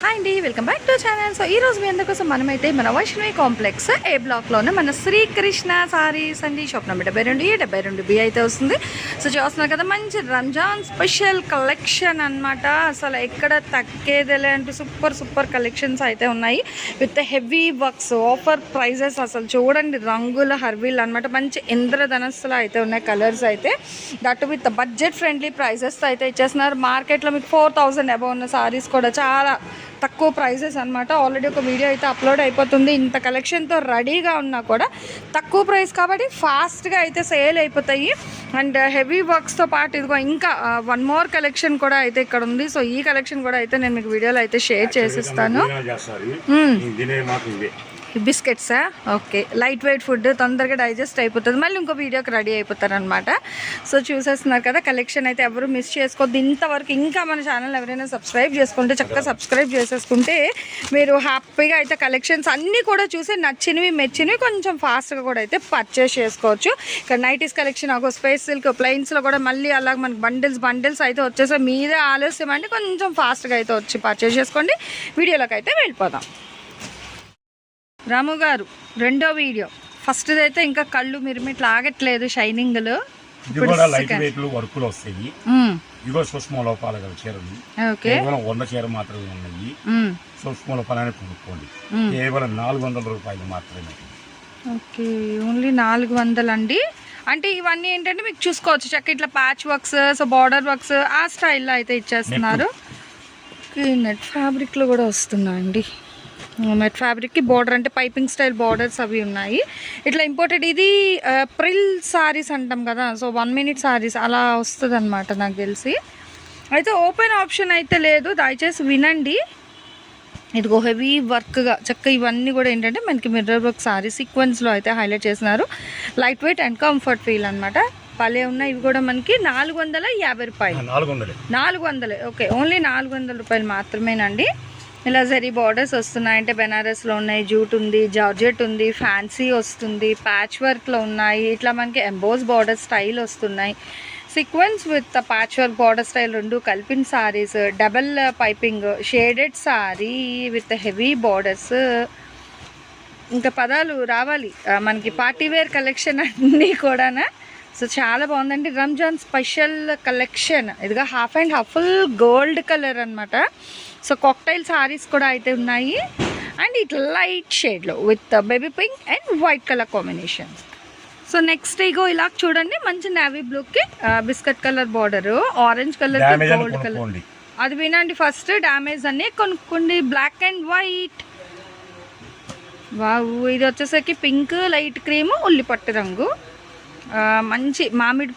Hi అండి welcome back to channel so ఈ రోజు మీ అందరి మనమైతే మన వైష్ణవి కాంప్లెక్స్ ఏ బ్లాక్లోనే మన శ్రీకృష్ణ సారీస్ అండి షాప్ నెంబర్ డెబ్బై రెండు ఏ డెబ్బై రెండు బి అయితే వస్తుంది. సో చూస్తున్నారు కదా మంచి రంజాన్ స్పెషల్ కలెక్షన్ అన్నమాట. అసలు ఎక్కడ తగ్గేదేలే అంటే సూపర్ సూపర్ కలెక్షన్స్ అయితే ఉన్నాయి. With heavy works offer prices అసలు చూడండి రంగుల హర్వీలు అన్నమాట. మంచి ఇంద్రధనస్సులో అయితే ఉన్నాయి కలర్స్ అయితే. That with budget friendly prices అయితే ఇచ్చేస్తున్నారు. మార్కెట్లో మీకు ఫోర్ థౌజండ్ అబౌవ్ ఉన్న సారీస్ కూడా చాలా తక్కువ ప్రైజెస్ అన్నమాట. ఆల్రెడీ ఒక వీడియో అయితే అప్లోడ్ అయిపోతుంది. ఇంత కలెక్షన్తో రెడీగా ఉన్నా కూడా తక్కువ ప్రైస్ కాబట్టి ఫాస్ట్గా అయితే సేల్ అయిపోతాయి. అండ్ హెవీ వర్క్స్తో పాటు ఇదిగో ఇంకా వన్ మోర్ కలెక్షన్ కూడా అయితే ఇక్కడ ఉంది. సో ఈ కలెక్షన్ కూడా అయితే నేను మీకు వీడియోలో అయితే షేర్ చేసిస్తాను. బిస్కెట్సా? ఓకే. లైట్ వెయిట్ ఫుడ్ తొందరగా డైజెస్ట్ అయిపోతుంది. మళ్ళీ ఇంకో వీడియోకి రెడీ అయిపోతారనమాట సో చూసేస్తున్నారు కదా కలెక్షన్ అయితే ఎవరు మిస్ చేసుకోవద్దు. ఇంతవరకు ఇంకా మన ఛానల్ ఎవరైనా సబ్స్క్రైబ్ చేసుకుంటే చక్కగా సబ్స్క్రైబ్ చేసేసుకుంటే మీరు హ్యాపీగా అయితే కలెక్షన్స్ అన్నీ కూడా చూసి నచ్చినవి మెచ్చినవి కొంచెం ఫాస్ట్గా కూడా అయితే పర్చేస్ చేసుకోవచ్చు. ఇక్కడ నైటీస్ కలెక్షన్ ఒక స్పేస్ సిల్క్ ప్లెయిన్స్లో కూడా మళ్ళీ అలా మనకి బండిల్స్ బండిల్స్ అయితే వచ్చేసి మీదే ఆలస్యం అండి కొంచెం ఫాస్ట్గా అయితే వచ్చి పర్చేస్ చేసుకోండి. వీడియోలోకి అయితే వెళ్ళిపోదాం. రాము గారు రెండో వీడియో. ఫస్ట్ అయితే ఇంకా కళ్ళు మిరిమిట్లు ఆగట్లేదు షైనింగ్లు. ఇది కూడా లైట్ వెయిట్ వర్కులు వస్తాయి. ఇగో సూక్ష్మ లోపాలు గల చీరలు. ఓకే. కేవలం వంద చీర మాత్రమే ఉన్నాయి. సూక్ష్మ లోపాలని కొనుక్కోండి. కేవలం నాలుగు వందల రూపాయలు మాత్రమే. ఓకే ఓన్లీ నాలుగు వందలు అండి అంటే ఇవన్నీ ఏంటంటే మీకు చూసుకోవచ్చు. చక్క ఇట్లా patch works so border works ఆ స్టైల్లో అయితే ఇచ్చేస్తున్నారు. నెట్ ఫ్యాబ్రిక్లో కూడా వస్తున్నాయండి. నెట్ ఫ్యాబ్రిక్కి బార్డర్ అంటే పైపింగ్ స్టైల్ బార్డర్స్ అవి ఉన్నాయి. ఇట్లా ఇంపోర్టెడ్ ఇది ప్రిల్ సారీస్ అంటాం కదా. సో వన్ మినిట్ సారీస్ అలా వస్తుంది అనమాట నాకు తెలిసి. అయితే ఓపెన్ ఆప్షన్ అయితే లేదు. దయచేసి వినండి. ఇదిగో హెవీ వర్క్గా చక్క ఇవన్నీ కూడా ఏంటంటే మనకి మిర్రర్ వర్క్ సారీ సీక్వెన్స్లో అయితే హైలైట్ చేసినారు light weight and comfort feel అనమాట భలే ఉన్నాయి. ఇవి కూడా మనకి నాలుగు వందల యాభై రూపాయలు. నాలుగు వందలే. ఓకే ఓన్లీ నాలుగు వందల రూపాయలు మాత్రమేనండి. ఇలా జరీ బార్డర్స్ వస్తున్నాయి అంటే బెనారస్లో ఉన్నాయి జూట్ ఉంది జార్జెట్ ఉంది ఫ్యాన్సీ వస్తుంది ప్యాచ్ వర్క్లో ఉన్నాయి ఇట్లా మనకి ఎంబోస్ బార్డర్ స్టైల్ వస్తున్నాయి. Sequence with patch work border style రెండు కలిపిన saris double piping shaded sari with heavy borders ఇంకా పదాలు రావాలి. మనకి పార్టీ వేర్ కలెక్షన్ అన్నీ కూడానా? సో చాలా బాగుందండి. రంజాన్ స్పెషల్ కలెక్షన్ ఇదిగా half and half full gold colour అనమాట సో కాక్టైల్ సారీస్ కూడా అయితే ఉన్నాయి. అండ్ ఇట్లా లైట్ షేడ్లో with baby pink and white colour combination so next ఇగో ఇలా చూడండి. మంచి నావీ బ్లూకి biscuit colour border orange colour gold colour అది వినండి ఫస్ట్ డ్యామేజ్ అన్నీ కొనుక్కోండి. బ్లాక్ అండ్ వైట్ వావ్ ఇది వచ్చేసరికి పింక్ లైట్ క్రీమ్ ఉల్లిపట్టు రంగు. మంచి మామిడి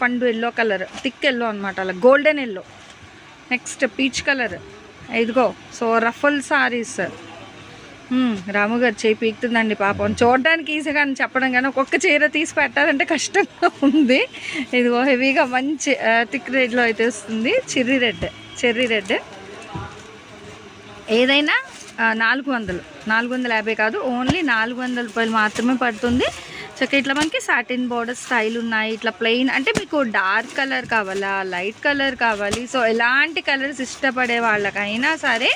పండు ఎల్లో కలర్ థిక్ ఎల్లో అనమాట అలా golden yellow. Next peach colour. ఇదిగో సో రఫల్ సారీస్. రాము గారు చేయి పీకుతుందండి పాపం. చూడడానికి ఈజీగా అని చెప్పడం కానీ ఒక్కొక్క చీర తీసి పెట్టాలంటే కష్టంగా ఉంది. ఇదిగో హెవీగా మంచి థిక్ రెడ్లో అయితే వస్తుంది. చెర్రీ రెడ్ చెర్రీ రెడ్ ఏదైనా నాలుగు వందలు. నాలుగు వందల యాభై కాదు ఓన్లీ నాలుగు వందల రూపాయలు మాత్రమే పడుతుంది. చక్క ఇట్లా మనకి సాటిన్ బోర్డర్ స్టైల్ ఉన్నాయి. ఇట్లా ప్లెయిన్ అంటే మీకు డార్క్ కలర్ కావాలా లైట్ కలర్ కావాలి. సో ఎలాంటి కలర్స్ ఇష్టపడే వాళ్ళకైనా సరే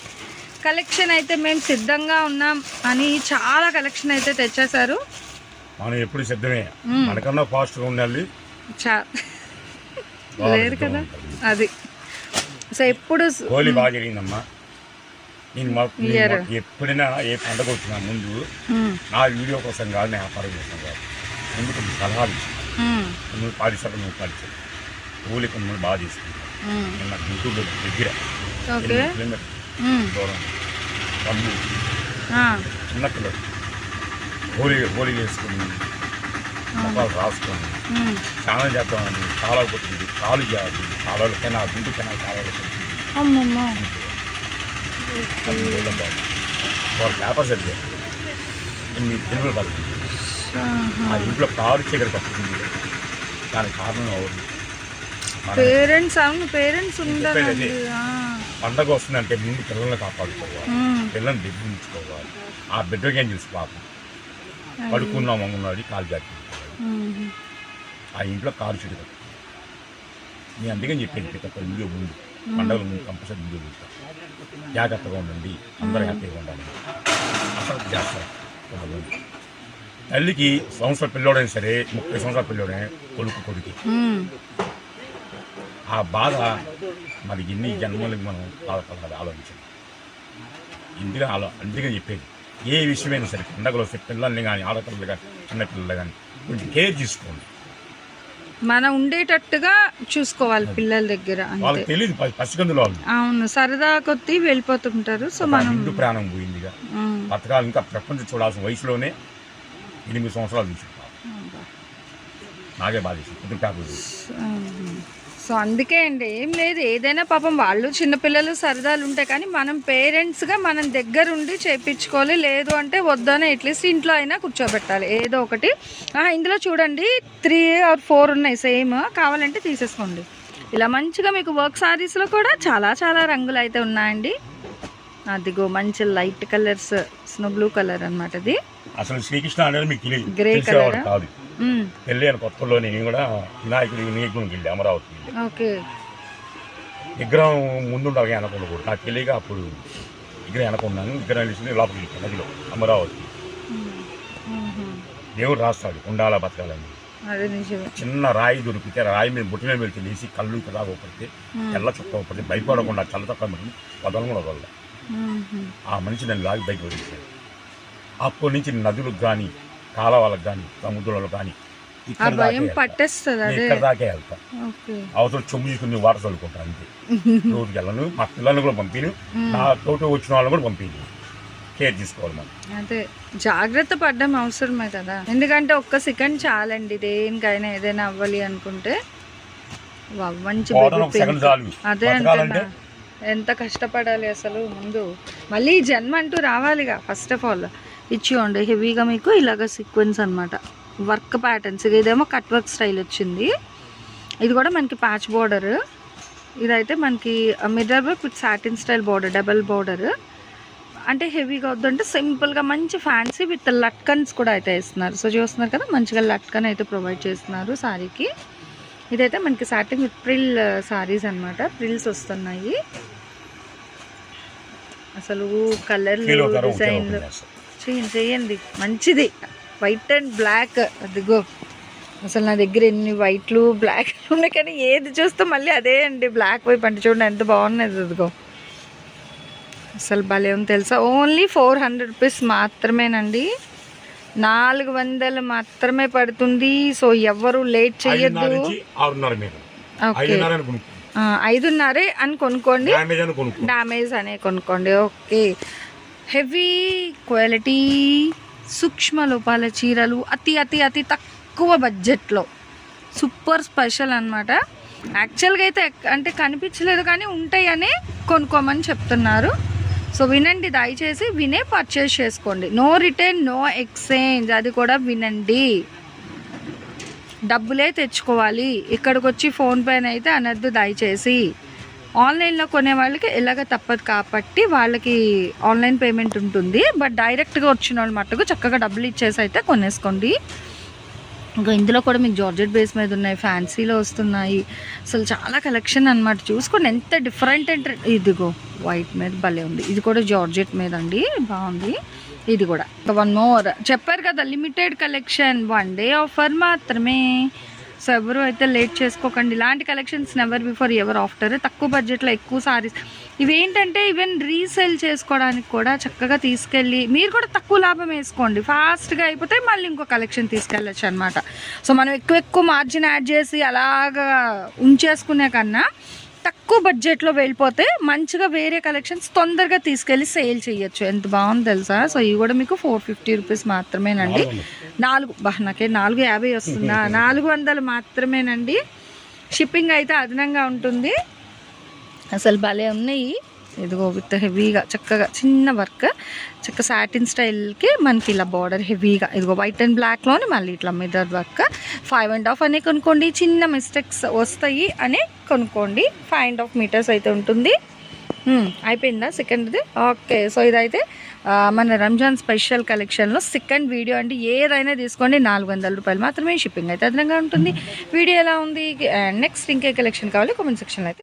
కలెక్షన్ అయితే మేము సిద్ధంగా ఉన్నాం అని చాలా కలెక్షన్ అయితే తెచ్చేశారు. మనం ఎప్పుడు సిద్ధమే. మనకన్నా ఫాస్ట్గా ఉండాలి. లేదు కదా. అది. సో ఎప్పుడు హోలీ బాగా జరిగిందమ్మా. నేను ఎప్పుడైనా ఏ పండగ వచ్చినా ముందు నా వీడియో కోసం కాదు నేను వ్యాపారం చేస్తాను కాదు. ముందు కొన్ని సలహాలు ఇస్తాను మ్మ్, నువ్వు పాటిస్తారు నువ్వు పాటిస్తారు హోలీ కొన్ని బాగా చేసుకుంటాను మ్మ్. నేను నాకు యూట్యూబ్ దగ్గర ఓకే ఎనిమిది కిలోమీటర్ మ్మ్, దూరం వాళ్ళు ఆ, చిన్న పిల్లలు హోలీ హోలీ వేసుకుని మొక్కలు రాసుకొని మ్మ్. స్నానం చేద్దామని కాలువ కొట్టింది కాలు చేయాలి కాలువలు కెనాల్ గుంటు కెనాల్ కాలువలు కొట్టింది అమ్మమ్మ అది వేయడం బాగుంది వాళ్ళు పేపర్ చదివారు ఎనిమిది దినములు పడుతుంది ఆ ఇంట్లో కారు చీకటి పడుతుంది దానికి కారణం ఎవరు? పేరెంట్స్ అవును పేరెంట్స్ ఆ. పండగ వస్తుందంటే ముందు పిల్లల్ని కాపాడుకోవాలి. పిల్లల్ని దగ్గర ఉంచుకోవాలి ఆ బిడ్డకి ఏం తెలుసు పాపం పడుకున్నాం ఉన్నాడు కాలు ఉమ్. ఆ ఇంట్లో కాలు చుట్టూ నేను అందుకని చెప్పేది ప్రతి ఒక్కరు వీడియో ముందు పండగల ముందు కంపల్సరీ వీడియో చూస్తాను జాగ్రత్తగా ఉండండి. అందరూ హ్యాపీగా ఉండాలి. అసలు చేస్తారు తల్లికి సంవత్సరం పిల్లోడైనా సరే ముప్పై సంవత్సరాల పిల్లోడైనా కొడుకు కొడుకు. ఆ బాధ మరి ఎన్ని జన్మలకు మనం బాధపడాలి ఆలోచించాలి. ఇందుగా ఆలో అందుకని చెప్పేది. ఏ విషయమైనా సరే పండగలు వస్తే పిల్లల్ని కానీ ఆడపిల్లలు కానీ చిన్నపిల్లలు కానీ కొంచెం కేర్ తీసుకోండి. మనం ఉండేటట్టుగా చూసుకోవాలి పిల్లల దగ్గర వాళ్ళకి తెలియదు పసికందులో వాళ్ళు. అవును సరదా కొద్దీ వెళ్ళిపోతుంటారు సో మనం ప్రాణం పోయిందిగా. బతకాలు ఇంకా ప్రపంచం చూడాల్సిన వయసులోనే ఎనిమిది సంవత్సరాలు తీసుకుంటాం నాకే బాధ సో అందుకే అండి ఏం లేదు. ఏదైనా పాపం వాళ్ళు చిన్నపిల్లలు సరదాలు ఉంటాయి కానీ మనం పేరెంట్స్గా మనం దగ్గర ఉండి చేయించుకోవాలి లేదు అంటే వద్దనే అట్లీస్ట్ ఇంట్లో అయినా కూర్చోబెట్టాలి. ఏదో ఒకటి. ఇందులో చూడండి త్రీ ఆర్ ఫోర్ ఉన్నాయి సేమ్ కావాలంటే తీసేసుకోండి. ఇలా మంచిగా మీకు వర్క్ సారీస్లో కూడా చాలా చాలా రంగులు అయితే ఉన్నాయండి. అదిగో మంచి light colours snow blue colour అనమాట ఇది అసలు శ్రీకృష్ణ అనేది మీకు తెలియదు తెలిసేవాడు colour? కాదు. మ్మ్. పెళ్ళి అయిన కొత్తలో నేను కూడా వినాయకుడి వినాయకుడికి వెళ్ళి అమరావతి వెళ్ళి. ఓకే. విగ్రహం ముందు ఉండాలి అనకుండా కూడా. నాకు తెలియక అప్పుడు విగ్రహం అనకున్నాను విగ్రహం తీసుకుని లోపలికి వెళ్ళాను నదిలో అమరావతి. దేవుడు రాస్తాడు ఉండాలా బతకాలని. అదే చిన్న రాయి దొరికితే రాయి మీద బుట్ట మీద వెళ్తే లేచి కళ్ళు ఇక్కడ పడితే తెల్ల చుక్క పడితే భయపడకుండా చల్ల వదలం కూడా వదల మ్మ్. ఆ మనిషి నన్ను లాగి బయట వదిలేశాడు. అప్పటి నుంచి నదులకు కానీ కాలవలకు కానీ సముద్రంలో కానీ ఇక్కడ దాకే వెళ్తా. అవతల చొమ్ము తీసుకుని వాటర్ చల్లుకుంటా అంతే. రోజుకి వెళ్ళను మా పిల్లల్ని కూడా పంపిను నా తోట వచ్చిన వాళ్ళని కూడా పంపించు కేర్ తీసుకోవాలి మనం. అదే. జాగ్రత్త పడడం అవసరమే కదా. ఎందుకంటే ఒక్క సెకండ్ చాలండి దేనికైనా ఏదైనా అవ్వాలి అనుకుంటే. చాలు. అదే అంటున్నా. ఎంత కష్టపడాలి అసలు ముందు. మళ్ళీ జన్మ అంటూ రావాలిగా ఫస్ట్ ఆఫ్ ఆల్ ఇచ్చివ్వండి హెవీగా మీకు ఇలాగ సీక్వెన్స్ అనమాట వర్క్ ప్యాటర్న్స్ ఇదేమో కట్ వర్క్ స్టైల్ వచ్చింది. ఇది కూడా మనకి ప్యాచ్ బార్డర్ ఇదైతే మనకి mirror work with satin style border double border అంటే హెవీగా వద్దంటే సింపుల్గా మంచి ఫ్యాన్సీ విత్ లట్కన్స్ కూడా అయితే ఇస్తున్నారు సో చూస్తున్నారు కదా మంచిగా లట్కన్ అయితే ప్రొవైడ్ చేస్తున్నారు సారీకి ఇదైతే మనకి సాటిన్ విత్ ప్రిల్ సారీస్ అన్నమాట. ప్రిల్స్ వస్తున్నాయి. అసలు కలర్లు డిజైన్లు. చేయండి చేయండి. మంచిది. వైట్ అండ్ బ్లాక్ అదిగో. అసలు నా దగ్గర ఎన్ని వైట్లు బ్లాక్ ఉన్నాయి కానీ ఏది చూస్తే మళ్ళీ అదే అండి. బ్లాక్ వైపు అంటే చూడండి ఎంత బాగున్నది అదిగో. అసలు భలే ఉంది తెలుసా? ఓన్లీ ఫోర్ హండ్రెడ్ రూపీస్ మాత్రమేనండి. నాలుగు వందలు మాత్రమే పడుతుంది. సో ఎవరు లేట్ చేయొద్దు. ఓకే ఐదున్నర అని కొనుక్కోండి. డ్యామేజ్ అని కొనుక్కో డామేజ్ అనే కొనుక్కోండి. ఓకే. హెవీ క్వాలిటీ సూక్ష్మ లోపాల చీరలు అతి అతి అతి తక్కువ బడ్జెట్లో సూపర్ స్పెషల్ అనమాట యాక్చువల్గా అయితే అంటే కనిపించలేదు కానీ ఉంటాయని కొనుక్కోమని చెప్తున్నారు. సో వినండి దయచేసి వినే పర్చేస్ చేసుకోండి. నో రిటర్న్ నో ఎక్స్చేంజ్ అది కూడా వినండి. డబ్బులే తెచ్చుకోవాలి. ఇక్కడికి వచ్చి ఫోన్పేని అయితే అనద్దు దయచేసి. ఆన్లైన్లో కొనే వాళ్ళకి ఎలాగ తప్పదు కాబట్టి వాళ్ళకి ఆన్లైన్ పేమెంట్ ఉంటుంది. బట్ డైరెక్ట్గా వచ్చిన వాళ్ళు మట్టుకు చక్కగా డబ్బులు ఇచ్చేసి అయితే కొనేసుకోండి. ఇంకా ఇందులో కూడా మీకు జార్జెట్ బేస్ మీద ఉన్నాయి ఫ్యాన్సీలో వస్తున్నాయి. అసలు చాలా కలెక్షన్ అన్నమాట. చూసుకోండి ఎంత డిఫరెంట్ అంటే ఇదిగో వైట్ మీద భలే ఉంది. ఇది కూడా జార్జెట్ మీద అండి బాగుంది. ఇది కూడా. వన్ మోర్ చెప్పారు కదా limited collection one day offer మాత్రమే. సో ఎవరు అయితే లేట్ చేసుకోకండి. ఇలాంటి collections never before ever after తక్కువ బడ్జెట్లో ఎక్కువ సారీస్ ఇవేంటంటే ఈవెన్ రీసేల్ చేసుకోవడానికి కూడా చక్కగా తీసుకెళ్ళి మీరు కూడా తక్కువ లాభం వేసుకోండి. ఫాస్ట్గా అయిపోతే మళ్ళీ ఇంకో కలెక్షన్ తీసుకెళ్ళచ్చు అనమాట సో మనం ఎక్కువ ఎక్కువ మార్జిన్ యాడ్ చేసి అలాగా ఉంచేసుకునే కన్నా తక్కువ బడ్జెట్లో వెళ్ళిపోతే మంచిగా వేరే కలెక్షన్స్ తొందరగా తీసుకెళ్ళి సేల్ చేయొచ్చు. ఎంత బాగుంది తెలుసా? సో ఇవి కూడా మీకు ఫోర్ ఫిఫ్టీ రూపీస్ మాత్రమేనండి. నాలుగు బా నాకే నాలుగు యాభై వస్తుందా? నాలుగు వందలు మాత్రమేనండి. షిప్పింగ్ అయితే అదనంగా ఉంటుంది. అసలు భలే ఉన్నాయి. ఇదిగో విత్ హెవీగా చక్కగా చిన్న వర్క్ చక్క సాటిన్ స్టైల్కి మనకి ఇలా బార్డర్ హెవీగా ఇదిగో వైట్ అండ్ బ్లాక్లోని మళ్ళీ ఇట్లా mirror work five and half అని కొనుక్కోండి. చిన్న మిస్టేక్స్ వస్తాయి అని కొనుక్కోండి. ఫైవ్ అండ్ హాఫ్ మీటర్స్ అయితే ఉంటుంది. అయిపోయిందా సెకండ్ది ఓకే సో ఇదైతే మన రంజాన్ స్పెషల్ కలెక్షన్లో సెకండ్ వీడియో అంటే ఏదైనా తీసుకోండి. నాలుగు వందల రూపాయలు మాత్రమే షిప్పింగ్ అయితే అదనంగా ఉంటుంది. వీడియో ఎలా ఉంది? నెక్స్ట్ ఇంకే కలెక్షన్ కావాలి. కామెంట్ సెక్షన్లో అయితే